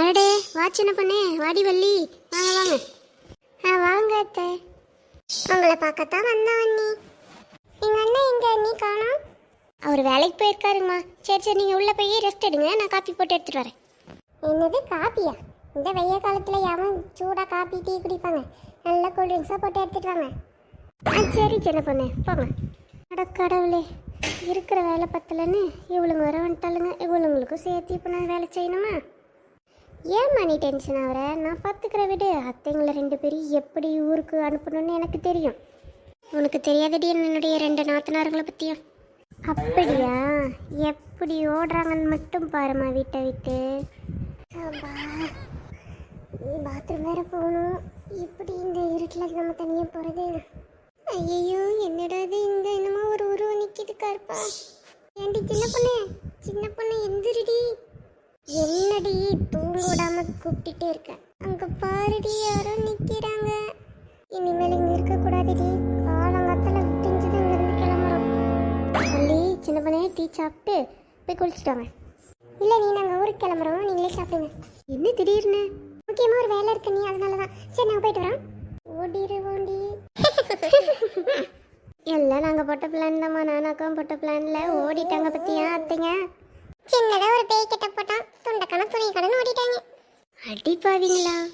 அடடே வா சின்ன பண்ணே வாடி வள்ளி. வாங்க வாங்க. ஆ வாங்க அத்தை. உங்களை பார்க்கத்தான் வந்தான் அண்ணி. எங்கள் அண்ணன் எங்க நீ காணோம். அவர் வேலைக்கு போயிருக்காருங்கம்மா. சரி சரி நீங்கள் உள்ளே போய் ரெஸ்ட் எடுங்க. நான் காப்பி போட்டு எடுத்துகிட்டு வரேன். என்னது காப்பியா? இந்த வெய்ய காலத்தில் எவன் சூடாக காப்பி டீ குடிப்பாங்க. நல்ல கூல் ட்ரிங்க்ஸாக போட்டு எடுத்துகிட்டு வாங்க. ஆ சரி சின்ன பொண்ணு. போங்க. அட கடவுளே இருக்கிற வேலை பத்தலன்னு இவளுங்க வர வந்துட்டாளுங்க. இவளுங்களுக்கும் சேர்த்து இப்போ நான் வேலை செய்யணுமா? ஏம்மா நீ டென்ஷன் ஆகிற? நான் பார்த்துக்கிற விடு அத்தைங்களை ரெண்டு பேரும் எப்படி ஊருக்கு அனுப்பணும்னு எனக்கு தெரியும். உனக்கு தெரியாதடி என்னுடைய ரெண்டு நாத்தனார்களை பற்றியும் அப்படியா? எப்படி ஓடுறாங்கன்னு மட்டும் பாருமா வீட்டை விட்டு. பாத்ரூம் வேற போகணும். இப்படி இந்த இருட்டில் நம்ம தனியாக போகிறது ஐயோ என்னடா இது? என்னமோ ஒரு உருவம் நிக்கிது கருப்பா. ஏண்டி சின்ன பொண்ணு? சின்ன பொண்ணு எந்திரிடி. என்னடி தூங்க விடாம கூப்பிட்டுட்டே இருக்க அங்க பாருடி யாரோ நிக்கிறாங்க. இனிமேல் இங்க இருக்க கூடாதுடி காலங்காத்துல விட்டுஞ்சது இங்க இருந்து கிளம்புறோம். சொல்லி சின்ன பொண்ணே டீ சாப்பிட்டு போய் குளிச்சுட்டு வாங்க. இல்ல நீ நாங்க ஊருக்கு கிளம்புறோம். நீங்களே சாப்பிடுங்க. என்ன திடீர்னு? முக்கியமா ஒரு வேலை இருக்கு நீ அதனால தான் சரி நாங்க போயிட்டு வரோம். ஓடிரு ஓண்டி. எல்லாம் நாங்க போட்ட பிளான் தான்மா நானாக்கம் போட்ட பிளான்ல ஓடிட்டாங்க பத்தியா அத்தைங்க? சின்னதா ஒரு பேய் கிட்ட போட்டான்